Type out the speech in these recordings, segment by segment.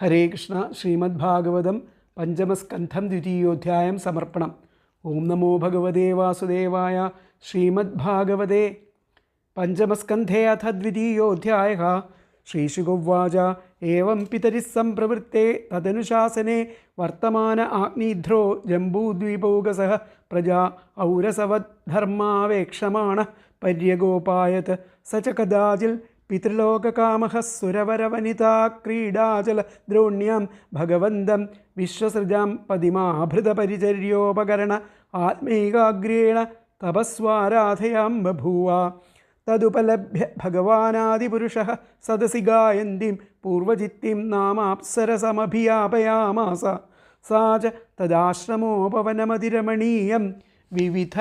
ഹരേ കൃഷ്ണ ശ്രീമദ് ഭാഗവതം പഞ്ചമസ്കന്ധം ദ്വിതീയോധ്യായം സമർപ്പണം. ഓം നമോ ഭഗവതേ വാസുദേവായ ശ്രീമദ് ഭാഗവതേ പഞ്ചമസ്കന്ധേ അഥ ദ്വിതീയോധ്യായ. ശ്രീശുഗുവാച ഏവം പിതരി സംപ്രവൃത്തെ തദനുശാസനെ വർത്തമാന ആഗ്നിധ്രോ ജംബൂദ്വീപൗകസ. പ്രജാ ഔരസവധർമാവേക്ഷമാണ പര്യഗോപായത് സ ച കദാചിൽ പിതൃലോകകാമഃ സുരവരവനിതാ ക്രീഡാചല ദ്രോണ്യാം ഭഗവന്തം വിശ്വസൃജാം പതിമാഭൃതപരിചര്യോപകരണ ആത്മൈകാഗ്രേണ തപസ്വാരാധയാം ബഭൂവ. തതുപലഭ്യ ഭഗവാനാദിപുരുഷ സദസി ഗായന്തിം പൂർവജിത്തിം നാമാപ്സരസമഭിയാപയാമാസ. സാ ച തദാശ്രമോപവനമതിരമണീയം വിവിധ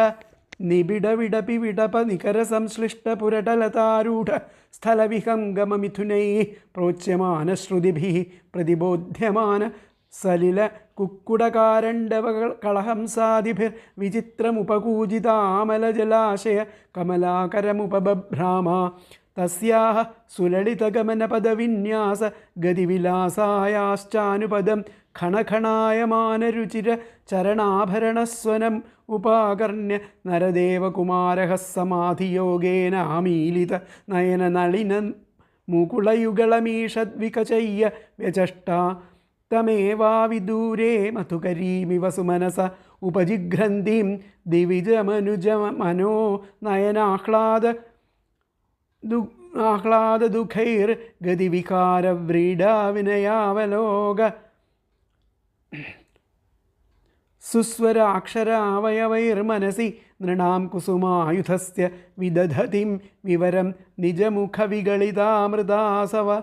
നിബിഡവിടപി വിടപ നികര സംശ്ലിഷ്ട പുരടലതാരൂഢ നികരസംശ്ലിഷ്ടപുരടലതാരൂഢ പ്രോച്യമാന ശ്രുതിഭി പ്രതിബോധ്യമാന സലില കുക്കുടകാരണ്ഡവകളഹംസാദിഭിർ വിചിത്രമുപകൂജിതാമലജലാശയ കമലാകരമുപബഭ്രാമ തസ്യാഹ സുലളിതഗമനപദവിന്യാസ ഗതിവിലാസായാശ്ചാനുപദം ഖണഖണായമാനരുചിര ചരണാഭരണസ്വനം ഉപാകർണ്യ നരദേവകുമാരः സമാധിയോഗേനാമീലിത നയനനളിന മുകുളയുഗളമീഷദ്വികചയ്യ വ്യചഷ്ട തമേവാവിദൂരേ മധുകരീമിവ സുമനസ ഉപജിഘ്രന്തിം ദിവിജമനുജ മനോ നയനാഹ്ലാദ ദു ആഹ്ലാദദുഃഖൈർ ഗതിവികാരവ്രീഡാവിനയാവലോക മനസി നൃണാം കുസുമായുധസ്യ വിദധതിം വിവരം നിജമുഖവിഗളിതാമൃതാസവ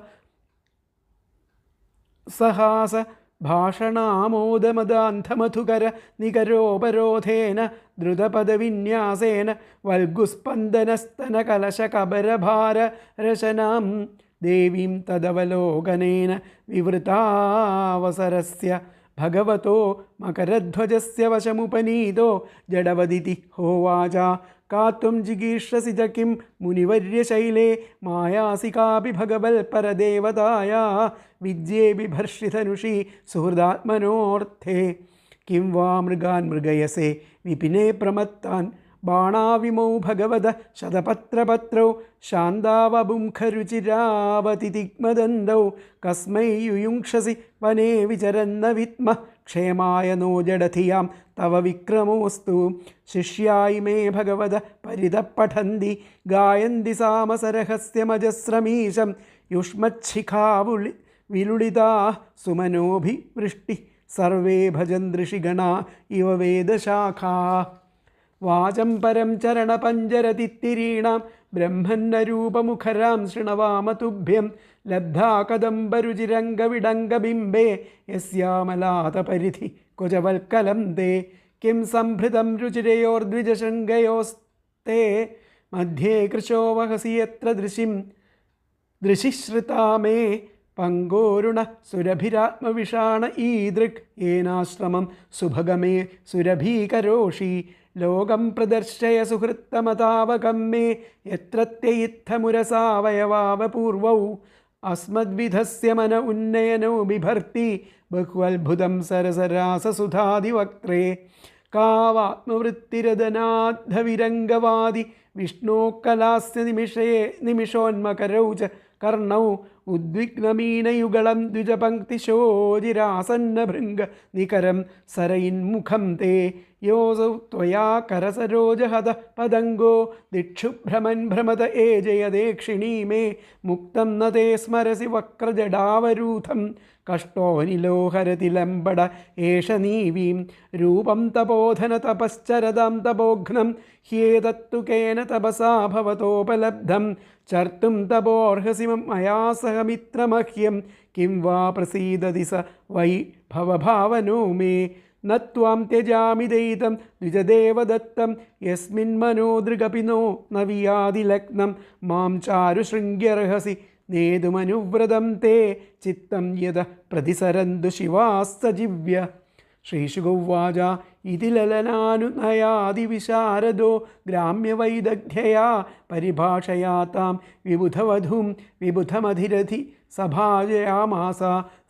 സഹാസ ഭാഷണാമോദമദാന്ധമധുകര നികരോപരോധേന ദ്രുതപദവിന്യാസേന വൽഗുസ്പന്ദനസ്തനകലശകബരഭാര രശനാം ദേവീം തദവലോകനേന വിവൃതാവസരസ്യ ഭഗവതോ മകരധ്വജസ്യ വശമുപനീതോ ജഡവദിതി ഹോവാച कात्वं जिगीर्षसि च किं मुनिवर्यशैले मायासि कापि भगवल्परदेवताया विद्ये बिभर्षिधनुषि सुहृदात्मनोऽर्थे। किं वा मृगान् मृगयसे विपिने प्रमत्तान् ബാണാവിമൗ ഭഗവത ശതപത്രപത്രൗ ശാന്താവബുംഖരുചിരാവതിതിഗ്മദന്തൗ കസ്മൈ യുയുക്ഷസി വനേ വിചരന്ന വിത്മ ക്ഷേമായ നോ ജഡധിയാം തവ വിക്രമോസ്തു ശിഷ്യായി മേ ഭഗവത പരിതപഠന്തി ഗായന്തി സാമസരഹസ്യമജസ്രമീശം യുഷ്മച്ഛിഖാവുളി വിലുളിതാ സുമനോഭിവൃഷ്ടി സർവേ ഭജന്ദൃഷിഗണ ഇവ വേദശാഖാ വാചം പരം ചരണപഞ്ചരതിത്തിരീണാം ബ്രഹ്മന്നരൂപമുഖരാം ശൃണവാമ തുഭ്യം ലബ്ധാ കദംബരുചിരംഗവിടംഗബിംബേ യസ്യാമലാതപരിധി കുജവൽക്കലം തേ. കിം സംഭൃതം രുചിരയോർദ്വിജശൃംഗയോസ്തേ. മധ്യേ കൃശോ വഹസി എത്ര ദൃശിം ദൃശിശ്രുതാ മേ പങ്കോരുണ സുരഭിരാത്മവിഷാണ ഈദൃക് ഏനാശ്രമം സുഭഗമേ സുരഭീകരോഷി ലോകം പ്രദർശയ സുഹൃത്തമതാവകം മേ യത്രത്യയിത്തമുരസാവയവാവപൂർവൗ അസ്മദ്വിധസ്യ മന ഉന്നയനോ ബിഭർത്തി ബഹ്വത്ഭുതം സരസരാസസുധാദിവക്ത്രേ കാവാത്മവൃത്തിരദനാദ്ധവിരംഗവാദി വിഷ്ണോക്കലാസ്യ നിമിഷേ നിമിഷോന്മകരൗ ച കർണൗ ഉദ്വിഗ്നമീനയുഗളം ദ്വിജപങ്ക്തിശോജിരാസന്നഭൃംഗ നികരം മുഖം തേ യോസൗ ത്വയാ കരസരോജഹത പതംഗോ ദിക്ഷുഭ്രമൻ ഭ്രമത ഏ ജയദേക്ഷിണീ മേ മുക്തം ന തേ സ്മരസി വക്രജടാവരൂഥം കഷ്ടോനിലോഹരതി ലംബട ഏഷ നീവീം രൂപം തപോധന തപശ്ചരതാം തപോഘ്നം ഹ്യേതത്തു കേന തപസാ ഭവതോപലബ്ധം ചർത്തും തപോർഹസി മയാ സഹ മിത്രമഹ്യം കിം വാ പ്രസീദതി സ വൈ ഭവഭാവനോ മേ ന ത്യജാമി ദയിതം ദ്വിജദേവദത്തം. യസ്മിന്മനോദൃഗപി മനോദൃഗപിനോ ന വിയാതിലഗ്നം മാം ചാരുശൃംഗ്യർഹസി നേതുമനുവ്രതം തേ. ചിത്തം യത പ്രതിസരന്തു ശിവാസ്സജിവ്യ. ശ്രീശുഗൗവാച ഇതി ലലനാനുനയാദിവിശാരദോ ഗ്രാമ്യവൈദഗ്ധ്യയാ പരിഭാഷയാ താം വിബുധവധൂം വിബുധമധിരഥി സഭാജയാമാസ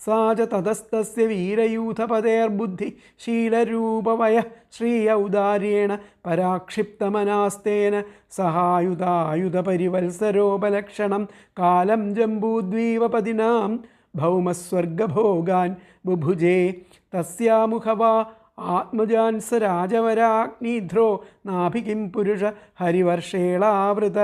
സാ ച തതസ്തസ്യ വീരയൂഥപതേർബുദ്ധിശീലരൂപവയ ശ്രീയൗദാര്യേണ പരാക്ഷിപ്തമനാസ്തേന സഹായുധായുധപരിവത്സരോപലക്ഷണം കാലം ജംബൂദ്വീപതിനാം ഭൗമസ്വർഗഭോഗാൻ ബുഭുജേ തസ്യാമുഖവാ ആത്മജാൻ സ രാജവരാഗ്നിധ്രോ നാഭികിം പുരുഷ ഹരിവർഷേളാവൃത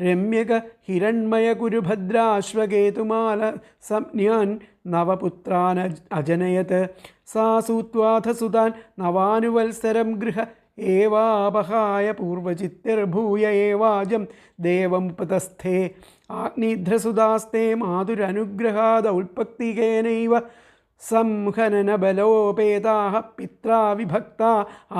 രമ്യക ഹിരൺമയ കുരുഭദ്രാശ്വകേതുമാല സംജ്ഞാൻ നവപുത്രാൻ അജ- അജനയത്. സാ സൂത്വാഥ സുതാൻ നവാനുവത്സരം ഗൃഹ ഏവാപഹായ പൂർവചിത്യർഭൂയ ഏവാജം ദേവം ദേവമുപതസ്ഥേ ആഗ്നിധ്രസുതാസ്തേ മാതുരനുഗ്രഹാദൗൽപക്തികേനൈവ സംഹനനബലോപേതാः പിത്രാ വിഭക്ത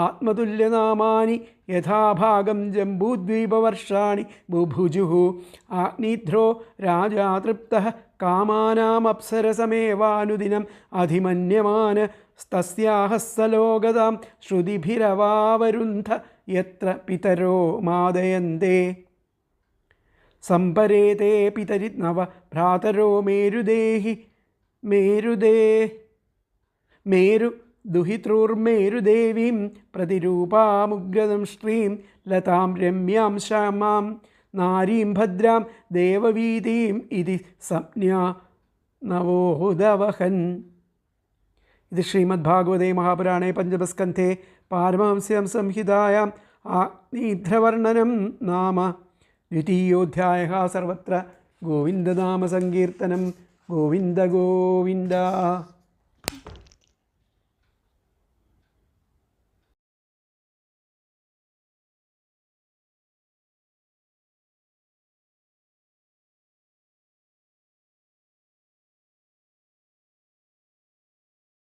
ആത്മതുല്യനാമാനി യഥാഭാഗം ജംബൂദ്വീപവർഷാണി ബുഭുജു ആഗ്നിധ്രോ രാജാ തൃപ്തः കാമാനാമപ്സരസമേവാനുദിനം അധിമന്യമാന തസ്യാഹ സലോകതാം ശ്രുതിഭിരവാവരുന്ധ യത്ര പിതരോ മാദയന്തേ സംപരേതേ പിതരി നവ ഭ്രാതരോ മേരുദേഹി മേരുദേ മേരു ദുഹിതൃർമേരുദേവീം പ്രതിരൂപാമുഗ്രതം ശ്രീം ലതാം രമ്യാം ശ്യാമാം നാരീം ഭദ്രാം ദേവവീതീം ഇതി സംജ്ഞാ നവോഹുദവഹൻ. ഇത് ശ്രീമദ് ഭാഗവതേ മഹാപുരാണേ പഞ്ചമസ്കന്ധേ പാരമഹംസ്യം സംഹിതായ ആഗ്നീധ്രവർണനം നാമ. ദ്വിതീയോധ്യായ സർവത്ര ഗോവിന്ദനാമസങ്കീർത്തനം ഗോവിന്ദ ഗോവിന്ദ.